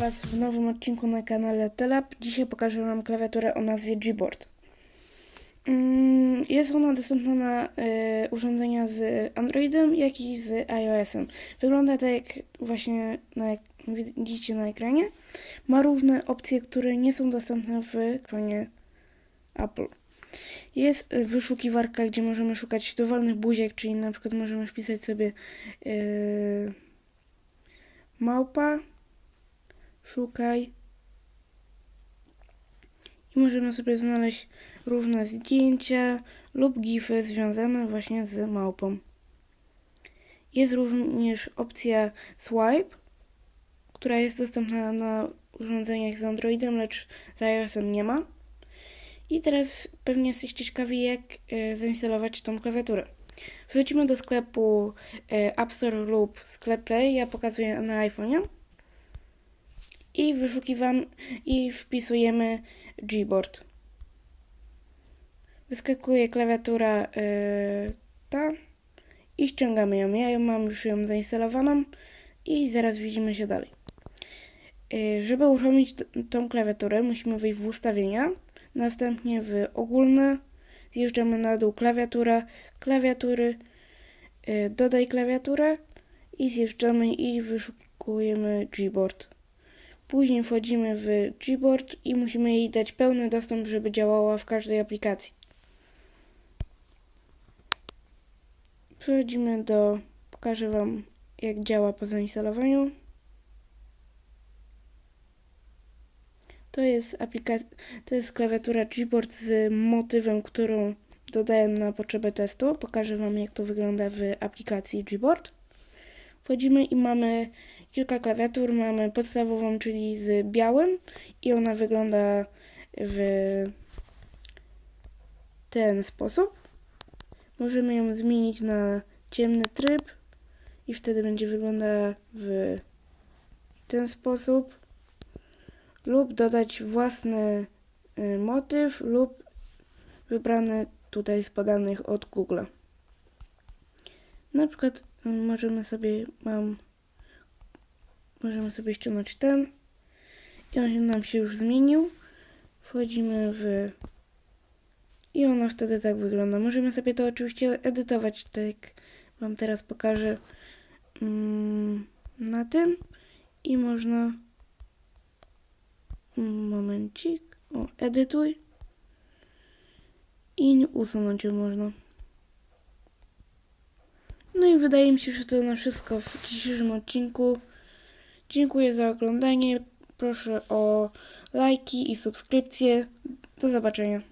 Was w nowym odcinku na kanale Telab. Dzisiaj pokażę Wam klawiaturę o nazwie Gboard. Mm, Jest ona dostępna na e, urządzenia z Androidem, jak i z iOS-em. Wygląda tak jak właśnie na, widzicie na ekranie. Ma różne opcje, które nie są dostępne w stronie Apple. Jest wyszukiwarka, gdzie możemy szukać dowolnych buziek, czyli na przykład możemy wpisać sobie e, małpa, szukaj i możemy sobie znaleźć różne zdjęcia lub gify związane właśnie z małpą. Jest również opcja swipe, która jest dostępna na urządzeniach z Androidem, lecz z iOS-em nie ma. I teraz pewnie jesteście ciekawi, jak e, zainstalować tą klawiaturę. Wchodzimy do sklepu e, App Store lub sklep Play. Ja pokazuję na iPhone'ie. I wyszukiwam i wpisujemy Gboard. Wyskakuje klawiatura e, ta i ściągamy ją. Ja ją mam już ją zainstalowaną i zaraz widzimy się dalej. E, żeby uruchomić tą klawiaturę musimy wejść w ustawienia, następnie w ogólne, zjeżdżamy na dół klawiatura, klawiatury, e, dodaj klawiaturę i zjeżdżamy i wyszukujemy Gboard. Później wchodzimy w Gboard i musimy jej dać pełny dostęp, żeby działała w każdej aplikacji. Przechodzimy do. Pokażę Wam, jak działa po zainstalowaniu. To jest to jest klawiatura Gboard z motywem, którą dodałem na potrzebę testu. Pokażę Wam, jak to wygląda w aplikacji Gboard. Wchodzimy i mamy kilka klawiatur. Mamy podstawową, czyli z białym i ona wygląda w ten sposób. Możemy ją zmienić na ciemny tryb i wtedy będzie wyglądała w ten sposób. Lub dodać własny y, motyw lub wybrany tutaj z podanych od Google. Na przykład y, możemy sobie mam możemy sobie ściągnąć ten i on nam się już zmienił. Wchodzimy w i ona wtedy tak wygląda. Możemy sobie to oczywiście edytować, tak Wam teraz pokażę mm, na tym i można momencik, o edytuj i usunąć ją można. No i wydaje mi się, że to na wszystko w dzisiejszym odcinku. Dziękuję za oglądanie. Proszę o lajki i subskrypcje. Do zobaczenia.